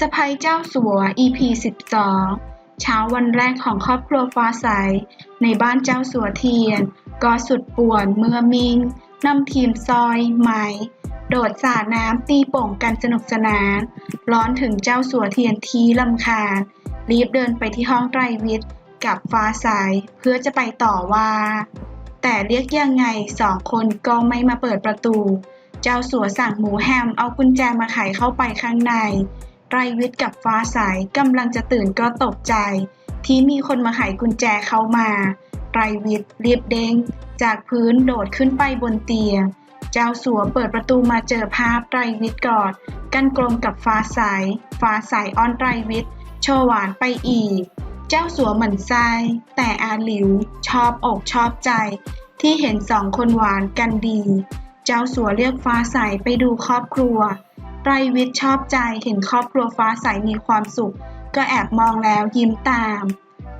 สะพายเจ้าสัว EP 12 เช้าวันแรกของครอบครัวฟ้าใส ในบ้านเจ้าสัวเทียน ก็สุดป่วนเมื่อมิงนำทีมซอยไหมโดดสาดน้ำตีโป่งกันสนุกสนาน ร้อนถึงเจ้าสัวเทียนทีลำคาญ รีบเดินไปที่ห้องไตรวิทย์กับฟ้าใสเพื่อจะไปต่อว่า แต่เรียกยังไงสองคนก็ไม่มาเปิดประตู เจ้าสัวสั่งหมูแฮมเอากุญแจมาไขเข้าไปข้างใน ไตรวิทย์กับฟ้าใสกำลังจะตื่นก็ตกใจ ที่มีคนมาไขกุญแจเข้ามาไตรวิทย์รีบเด้ง จากพื้นโดดขึ้นไปบนเตียง เจ้าสัวเปิดประตูมาเจอภาพไตรวิทย์กอด กันกลมกับฟ้าใส ฟ้าใสอ้อนไตรวิทย์โชว์หวานไปอีก เจ้าสัวหมั่นไส้แต่อาหลิว ชอบอกชอบใจ ที่เห็นสองคนหวานกันดี เจ้าสัวเรียกฟ้าใสไปดูครอบครัว ไตรวิทย์ชอบใจเห็นครอบครัวฟ้าใสมีความสุข ก็แอบมองแล้วยิ้มตาม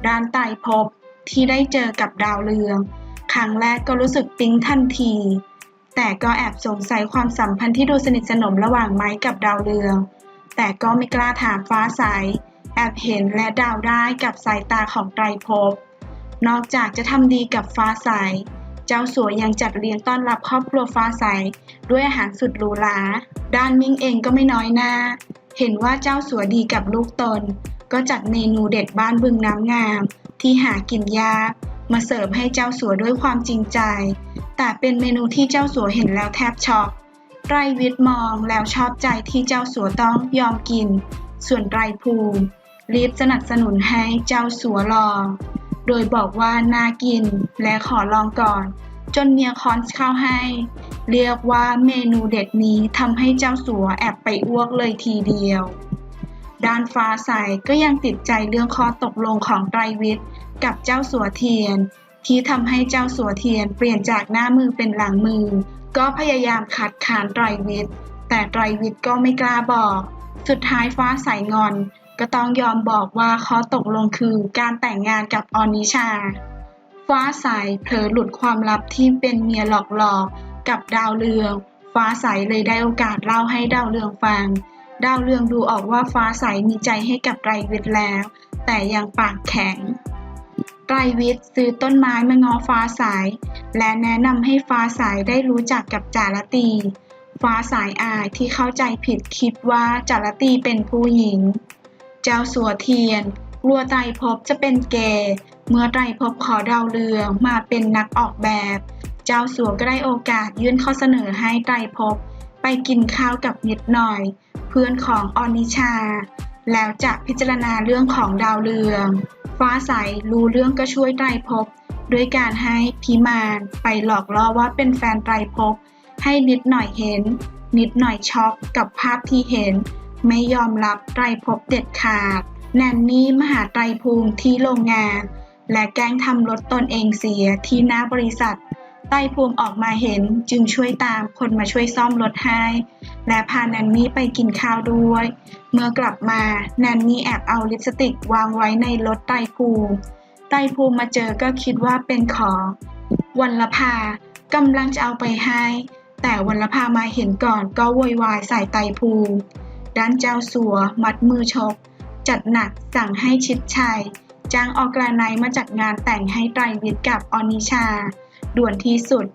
ด้านไตรภพที่ได้เจอกับดาวเรือง ครั้งแรกก็รู้สึกปิ๊งทันที แต่ก็แอบสงสัยความสัมพันธ์ที่ดูสนิทสนมระหว่างไม้กับดาวเรือง แต่ก็ไม่กล้าถามฟ้าใส แอบเห็นและดาวได้กับสายตาของไตรภพนอกจากจะทำดีกับฟ้าใส เจ้าสัวยังจัดเลี้ยงต้อนรับครอบครัวฟ้าใส ด้วยอาหารสุดหรูหราด้านมิ่งเองก็ไม่น้อยหน้า เห็นว่าเจ้าสัวดีกับลูกตน ก็จัดเมนูเด็ดบ้านบึงน้ำงาม ที่หากินยากมาเสิร์ฟให้เจ้าสัวด้วยความจริงใจ แต่เป็นเมนูที่เจ้าสัวเห็นแล้วแทบช็อกไตรวิทย์มองแล้วชอบใจที่เจ้าสัวต้องยอมกิน ส่วนไตรภูมิรีบสนับสนุนให้เจ้าสัวลอง โดยบอกว่าน่ากินและขอลองก่อน จนเมียคอนเข้าให้ เรียกว่าเมนูเด็ดนี้ทำให้เจ้าสัวแอบไปอ้วกเลยทีเดียว ด้านฟ้าใสก็ยังติดใจเรื่องข้อตกลงของไตรวิทย์กับเจ้าสัวเทียน ที่ทำให้เจ้าสัวเทียนเปลี่ยนจากหน้ามือเป็นหลังมือ ก็พยายามขัดขานไตรวิทย์แต่ไตรวิทย์ก็ไม่กล้าบอก สุดท้ายฟ้าใสงอน ก็ต้องยอมบอกว่าข้อตกลงคือการแต่งงานกับออนิชา ฟ้าใสเผลอหลุดความลับที่เป็นเมียหลอกๆกับดาวเรือง ฟ้าใสเลยได้โอกาสเล่าให้ดาวเรืองฟัง ดาวเรืองดูออกว่าฟ้าใสมีใจให้กับไรวิทย์แล้ว แต่ยังปากแข็งไรวิทย์ซื้อต้นไม้มางอฟ้าใสและแนะนำให้ฟ้าใสได้รู้จักกับจารตี ฟ้าสายอายที่เข้าใจผิดคิดว่าจารตีเป็นผู้หญิง เจ้าสัวเทียนกลัวไตรภพจะเป็นเกย์เมื่อไตรภพขอดาวเรืองมาเป็นนักออกแบบ เจ้าสัวก็ได้โอกาสยื่นข้อเสนอให้ไตรภพไปกินข้าวกับนิดหน่อย เพื่อนของออนิชา แล้วจะพิจารณาเรื่องของดาวเรือง ฟ้าใสรู้เรื่องก็ช่วยไตรภพด้วยการให้พิมานไปหลอกล่อว่าเป็นแฟนไตรภพให้นิดหน่อยเห็น นิดหน่อยช็อกกับภาพที่เห็น ไม่ยอมรับไตรภพเด็ดขาด แนนนี่มหาไตรภูมิที่โรงงาน และแกล้งทำรถตนเองเสียที่หน้าบริษัท ไตรภูมิออกมาเห็นจึงช่วยตามคนมาช่วยซ่อมรถให้ และพาแนนนี่ไปกินข้าวด้วย เมื่อกลับมาแนนนี่แอบเอาลิปสติกวางไว้ในรถไตรภูมิ ไตรภูมิมาเจอก็คิดว่าเป็นของวันละพากำลังจะเอาไปให้ แต่วันละพามาเห็นก่อนก็โวยวายใส่ไตรภูมิ ด้านเจ้าสัว มัดมือชก จัดหนักสั่งให้ชิดชัย จ้างออกราไนมาจัดงานแต่งให้ไตรวิทย์กับออนิชา ด่วนที่สุด